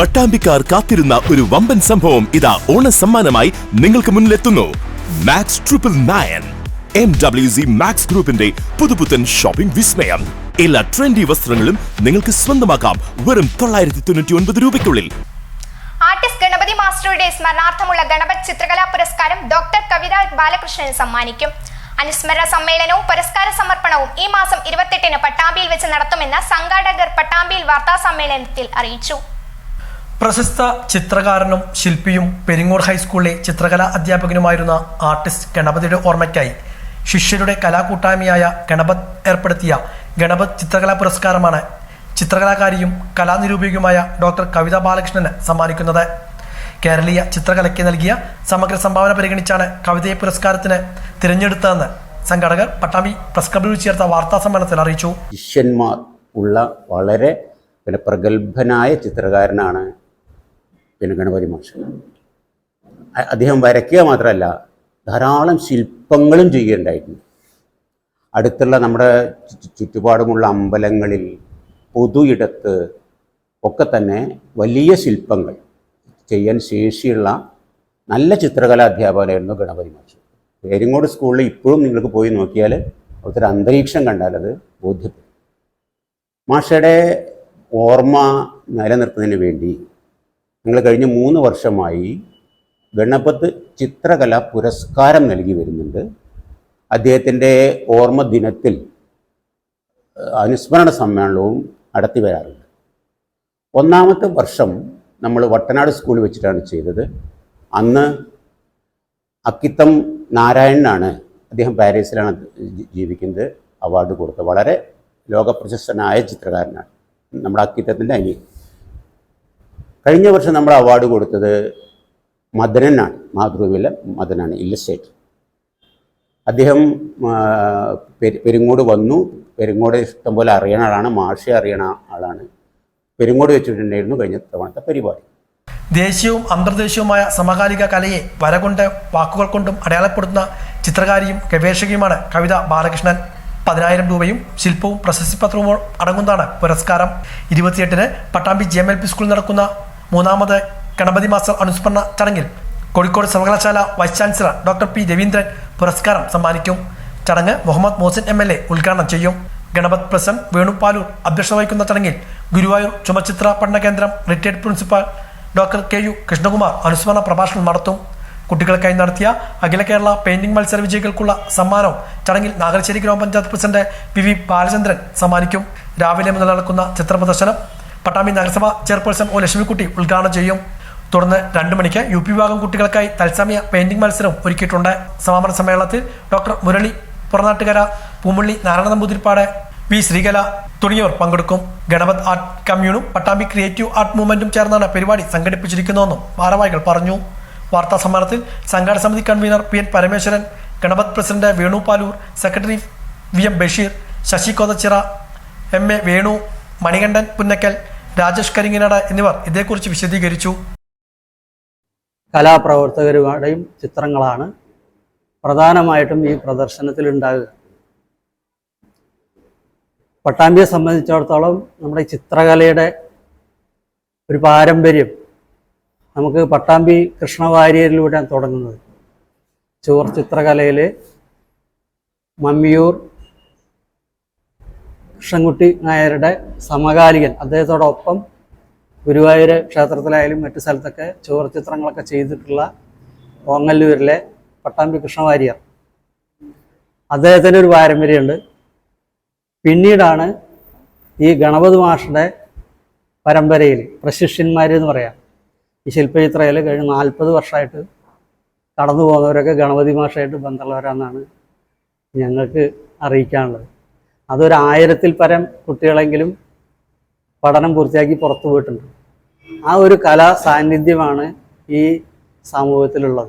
പട്ടാമ്പിക്കാർ കാത്തിരുന്ന ഒരു വമ്പൻ സംഭവം ഇതാ ഓണ സമ്മാനമായി നിങ്ങൾക്ക് മുന്നിലെത്തുന്നു. Max triple nine M W C Max ഗ്രൂപ്പിന്റെ പുതുപുത്തൻ ഷോപ്പിംഗ് വിസ്മയം. എല്ലാ ട്രെൻഡി വസ്ത്രങ്ങളും നിങ്ങൾക്ക് സ്വന്തമാക്കാം വെറും തൊള്ളായിരത്തി തൊണ്ണൂറ്റി ഒൻപത് രൂപയ്ക്കുള്ളിൽ. ആർട്ടിസ്റ്റ് ഗണപതി മാസ്റ്ററുടെ സ്മരണാർത്ഥമുള്ള ഗണപത് ചിത്രകലാ പുരസ്കാരം ഡോക്ടർ കവിത ബാലകൃഷ്ണന് സമ്മാനിക്കും. അനുസ്മരണ സമ്മേളനവും പുരസ്കാര സമർപ്പണവും ഈ മാസം ഇരുപത്തെട്ടിന് പട്ടാമ്പിയിൽ വെച്ച് നടത്തുമെന്ന് സംഘാടകർ പട്ടാമ്പിയിൽ വാർത്താ സമ്മേളനത്തിൽ അറിയിച്ചു. പ്രശസ്ത ചിത്രകാരനും ശില്പിയും പെരിങ്ങോട് ഹൈസ്കൂളിലെ ചിത്രകലാ അധ്യാപകനുമായിരുന്ന ആർട്ടിസ്റ്റ് ഗണപതിയുടെ ഓർമ്മയ്ക്കായി ശിഷ്യരുടെ കലാകൂട്ടായ്മയായ ഗണപത് ഏർപ്പെടുത്തിയ ഗണപത് ചിത്രകലാ പുരസ്കാരമാണ് ചിത്രകലാകാരിയും കലാനിരൂപികയുമായ ഡോക്ടർ കവിത ബാലകൃഷ്ണന് സമ്മാനിക്കുന്നത്. കേരളീയ ചിത്രകലയ്ക്ക് നൽകിയ സമഗ്ര സംഭാവന പരിഗണിച്ചാണ് കവിതയെ പുരസ്കാരത്തിന് തിരഞ്ഞെടുത്തതെന്ന് സംഘാടകർ പട്ടാമ്പി പ്രസ് ക്ലബിൽ ചേർത്ത വാർത്താ സമ്മേളനത്തിൽ അറിയിച്ചു. ശിഷ്യന്മാർ ഉള്ള വളരെ പ്രഗത്ഭനായ ചിത്രകാരനാണ് പിന്നെ ഗണപതി മാഷ്. അദ്ദേഹം വരയ്ക്കുക മാത്രമല്ല ധാരാളം ശില്പങ്ങളും ചെയ്യുകയുണ്ടായിരുന്നു. അടുത്തുള്ള നമ്മുടെ ചുറ്റുപാടുമുള്ള അമ്പലങ്ങളിൽ പൊതു ഇടത്ത് ഒക്കെ തന്നെ വലിയ ശില്പങ്ങൾ ചെയ്യാൻ ശേഷിയുള്ള നല്ല ചിത്രകലാ അധ്യാപകനായിരുന്നു ഗണപതി മാഷ്. പേരിങ്ങോട് സ്കൂളിൽ ഇപ്പോഴും നിങ്ങൾക്ക് പോയി നോക്കിയാൽ അവിടുത്തെ അന്തരീക്ഷം കണ്ടാൽ അത് ബോധ്യപ്പെടും. മാഷയുടെ ഓർമ്മ നിലനിർത്തുന്നതിന് വേണ്ടി ഞങ്ങൾ കഴിഞ്ഞ മൂന്ന് വർഷമായി ഗണപത് ചിത്രകല പുരസ്കാരം നൽകി വരുന്നുണ്ട്. അദ്ദേഹത്തിന്റെ ഓർമ്മ ദിനത്തിൽ അനുസ്മരണ സമ്മേളനവും നടത്തി വരാറുണ്ട്. ഒന്നാമത്തെ വർഷം നമ്മൾ വട്ടനാട് സ്കൂളിൽ വെച്ചിട്ടാണ് ചെയ്തത്. അന്ന് അക്കിത്തം നാരായണനാണ് അദ്ദേഹം പാരീസിലാണ് ജീവിക്കുന്നത്. അവാർഡ് കൊടുത്തത് വളരെ ലോകപ്രശസ്തനായ ചിത്രകാരനാണ്. നമ്മുടെ അക്കിത്തത്തിന്റെ അനിയൻ. കഴിഞ്ഞ വർഷം നമ്മൾ അവാർഡ് കൊടുത്തത് മദനനാണ് മാതൃഭൂമിയിലെ മദനാണ് ഇല്ലസ്റ്റേറ്റ് അദ്ദേഹം പെരുങ്ങോട് പെരി- പെരിങ്ങോട് വന്നു. പെരിങ്ങോട് ഇഷ്ടംപോലെ അറിയണ ആളാണ് മാഷെ അറിയണ ആളാണ്. പെരിങ്ങോട് വെച്ചിട്ടുണ്ടായിരുന്നു കഴിഞ്ഞ തവണത്തെ പരിപാടി. ദേശീയവും അന്തർദേശീയവുമായ സമകാലിക കലയെ വരകൊണ്ട് വാക്കുകൾ കൊണ്ടും അടയാളപ്പെടുത്തുന്ന ചിത്രകാരിയും ഗവേഷകയുമാണ് കവിത ബാലകൃഷ്ണൻ. പതിനായിരം രൂപയും ശില്പവും പ്രശസ്തി പത്രവും അടങ്ങുന്നതാണ് പുരസ്കാരം. ഇരുപത്തിയെട്ടിന് Pattambi G M L P സ്കൂളിൽ നടക്കുന്ന മൂന്നാമത് ഗണപതി മാസ്റ്റർ അനുസ്മരണ ചടങ്ങിൽ കോഴിക്കോട് സർവകലാശാല vice chancellor doctor P Raveendran പുരസ്കാരം സമ്മാനിക്കും. ചടങ്ങ് Muhammad Mohsin M L A ഉദ്ഘാടനം ചെയ്യും. ഗണപത് പ്രസന്റ് വേണുപാലൂർ അധ്യക്ഷത വഹിക്കുന്ന ചടങ്ങിൽ ഗുരുവായൂർ ചുമചിത്ര പഠന കേന്ദ്രം retired principal doctor K U Krishnakumar അനുസ്മരണ പ്രഭാഷണം നടത്തും. കുട്ടികൾക്കായി നടത്തിയ അഖില കേരള പെയിന്റിംഗ് മത്സര വിജയികൾക്കുള്ള സമ്മാനവും ചടങ്ങിൽ നാഗരശ്ശേരി ഗ്രാമപഞ്ചായത്ത് പ്രസിഡന്റ് പി വി ബാലചന്ദ്രൻ സമ്മാനിക്കും. രാവിലെ മുതൽ നടക്കുന്ന ചിത്ര പ്രദർശനം പട്ടാമ്പി നഗരസഭ ചെയർപേഴ്സൺ ഒ ലക്ഷ്മിക്കുട്ടി ഉദ്ഘാടനം ചെയ്യും. തുടർന്ന് രണ്ടു മണിക്ക് യു പി വിഭാഗം കുട്ടികൾക്കായി തത്സമയ പെയിന്റിംഗ് മത്സരം ഒരുക്കിയിട്ടുണ്ട്. സമാപന സമ്മേളനത്തിൽ ഡോക്ടർ മുരളി പുറനാട്ടുകര പൂമുള്ളി നാരായണ നമ്പൂതിരിപ്പാട് വി ശ്രീകല തുടങ്ങിയവർ പങ്കെടുക്കും. ഗണപത് ആർട്ട് കമ്മ്യൂണും പട്ടാമ്പി ക്രിയേറ്റീവ് ആർട്ട് മൂവ്മെന്റും ചേർന്നാണ് പരിപാടി സംഘടിപ്പിച്ചിരിക്കുന്നതെന്നും ഭാരവാഹികൾ പറഞ്ഞു. വാർത്താ സമ്മേളനത്തിൽ സംഘാടക സമിതി convener P N Parameswaran Ganapath president Venu Paloor secretary V M Basheer Sasi Kothachira M A Venu Manikandan Punnakkal Rajesh Karinginada എന്നിവർ ഇതേക്കുറിച്ച് വിശദീകരിച്ചു. കലാപ്രവർത്തകരുടെയും ചിത്രങ്ങളാണ് പ്രധാനമായിട്ടും ഈ പ്രദർശനത്തിൽ ഉണ്ടാകുക പട്ടാമ്പിയെ സംബന്ധിച്ചിടത്തോളം നമ്മുടെ ചിത്രകലയുടെ ഒരു പാരമ്പര്യം നമുക്ക് പട്ടാമ്പി കൃഷ്ണവാര്യരിലൂടെയാണ് തുടങ്ങുന്നത്. ചുവർ ചിത്രകലയിൽ മമ്മിയൂർ കൃഷ്ണൻകുട്ടി നായരുടെ സമകാലികൻ അദ്ദേഹത്തോടൊപ്പം ഗുരുവായൂർ ക്ഷേത്രത്തിലായാലും മറ്റു സ്ഥലത്തൊക്കെ ചുവർ ചിത്രങ്ങളൊക്കെ ചെയ്തിട്ടുള്ള ഓങ്ങല്ലൂരിലെ പട്ടാമ്പി കൃഷ്ണവാര്യർ. അദ്ദേഹത്തിന്റെ ഒരു പാരമ്പര്യമുണ്ട്. പിന്നീടാണ് ഈ ഗണപതി മാഷയുടെ പരമ്പരയിൽ പ്രശിഷ്യന്മാർ എന്ന് പറയാം. ഈ ശില്പചിത്രയിൽ കഴിഞ്ഞ നാൽപ്പത് വർഷമായിട്ട് കടന്നു പോകുന്നവരൊക്കെ ഗണപതി മാഷായിട്ട് ബന്ധമുള്ളവരാണെന്നാണ് ഞങ്ങൾക്ക് അറിയിക്കാനുള്ളത്. അതൊരു ആയിരത്തിൽ പരം കുട്ടികളെങ്കിലും പഠനം പൂർത്തിയാക്കി പുറത്തു പോയിട്ടുണ്ട്. ആ ഒരു കലാ സാന്നിധ്യമാണ് ഈ സമൂഹത്തിലുള്ളത്.